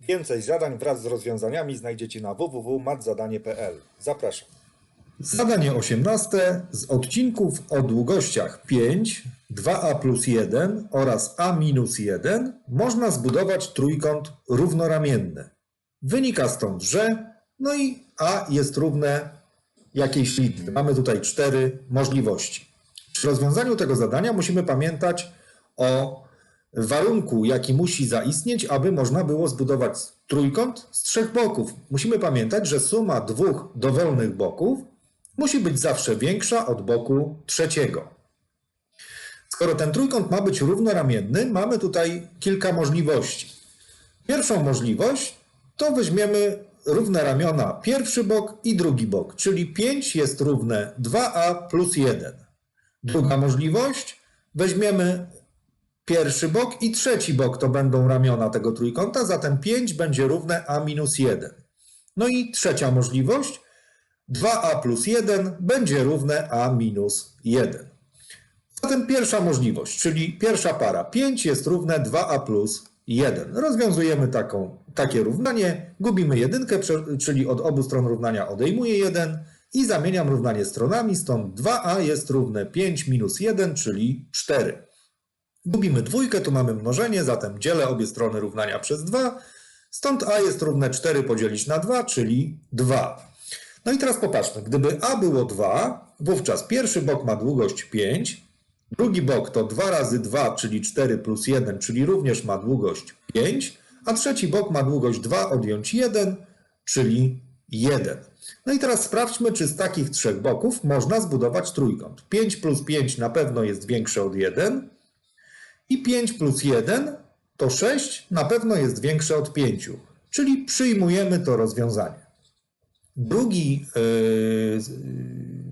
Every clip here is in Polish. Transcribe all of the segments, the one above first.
Więcej zadań wraz z rozwiązaniami znajdziecie na www.matzadanie.pl. Zapraszam. Zadanie 18 z odcinków o długościach 5, 2a plus 1 oraz a minus 1 można zbudować trójkąt równoramienny. Wynika stąd, że no i a jest równe jakiejś liczbie. Mamy tutaj cztery możliwości. Przy rozwiązaniu tego zadania musimy pamiętać o warunku, jaki musi zaistnieć, aby można było zbudować trójkąt z trzech boków. Musimy pamiętać, że suma dwóch dowolnych boków musi być zawsze większa od boku trzeciego. Skoro ten trójkąt ma być równoramienny, mamy tutaj kilka możliwości. Pierwszą możliwość to weźmiemy równe ramiona pierwszy bok i drugi bok, czyli 5 jest równe 2a plus 1. Druga możliwość, weźmiemy pierwszy bok i trzeci bok to będą ramiona tego trójkąta, zatem 5 będzie równe a minus 1. No i trzecia możliwość, 2a plus 1 będzie równe a minus 1. Zatem pierwsza możliwość, czyli pierwsza para 5 jest równe 2a plus 1. Rozwiązujemy taką, takie równanie, gubimy jedynkę, czyli od obu stron równania odejmuję 1 i zamieniam równanie stronami, stąd 2a jest równe 5 minus 1, czyli 4. Gubimy dwójkę, tu mamy mnożenie, zatem dzielę obie strony równania przez 2, stąd a jest równe 4 podzielić na 2, czyli 2. No i teraz popatrzmy, gdyby a było 2, wówczas pierwszy bok ma długość 5, drugi bok to 2 razy 2, czyli 4 plus 1, czyli również ma długość 5, a trzeci bok ma długość 2 odjąć 1, czyli 1. No i teraz sprawdźmy, czy z takich trzech boków można zbudować trójkąt. 5 plus 5 na pewno jest większe od 1 i 5 plus 1 to 6 na pewno jest większe od 5, czyli przyjmujemy to rozwiązanie. Drugi, yy,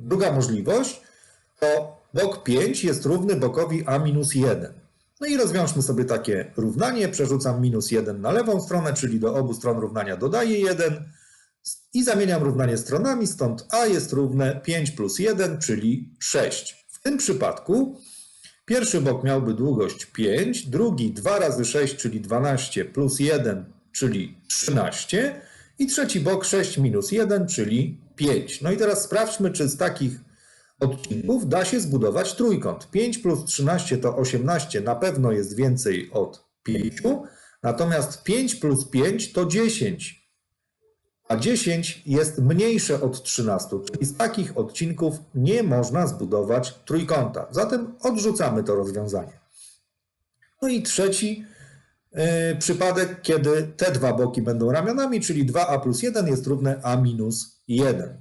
druga możliwość to bok 5 jest równy bokowi a minus 1. No i rozwiążmy sobie takie równanie. Przerzucam minus 1 na lewą stronę, czyli do obu stron równania dodaję 1 i zamieniam równanie stronami, stąd a jest równe 5 plus 1, czyli 6. W tym przypadku pierwszy bok miałby długość 5, drugi 2 razy 6, czyli 12 plus 1, czyli 13 i trzeci bok 6 minus 1, czyli 5. No i teraz sprawdźmy, czy z takich odcinków da się zbudować trójkąt. 5 plus 13 to 18, na pewno jest więcej od 5, natomiast 5 plus 5 to 10, a 10 jest mniejsze od 13, czyli z takich odcinków nie można zbudować trójkąta. Zatem odrzucamy to rozwiązanie. No i trzeci yy, przypadek, kiedy te dwa boki będą ramionami, czyli 2a plus 1 jest równe a minus 1.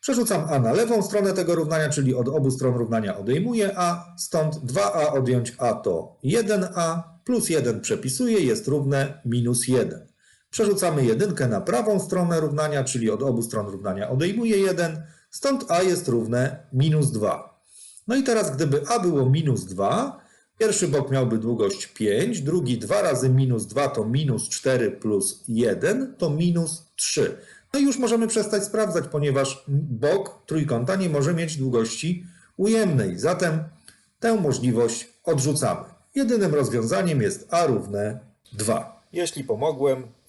Przerzucam a na lewą stronę tego równania, czyli od obu stron równania odejmuję a, stąd 2a odjąć a to 1a, plus 1 przepisuję, jest równe minus 1. Przerzucamy jedynkę na prawą stronę równania, czyli od obu stron równania odejmuję 1, stąd a jest równe minus 2. No i teraz gdyby a było minus 2, pierwszy bok miałby długość 5, drugi 2 razy minus 2 to minus 4 plus 1 to minus 3. No i już możemy przestać sprawdzać, ponieważ bok trójkąta nie może mieć długości ujemnej. Zatem tę możliwość odrzucamy. Jedynym rozwiązaniem jest a równe 2. Jeśli pomogłem,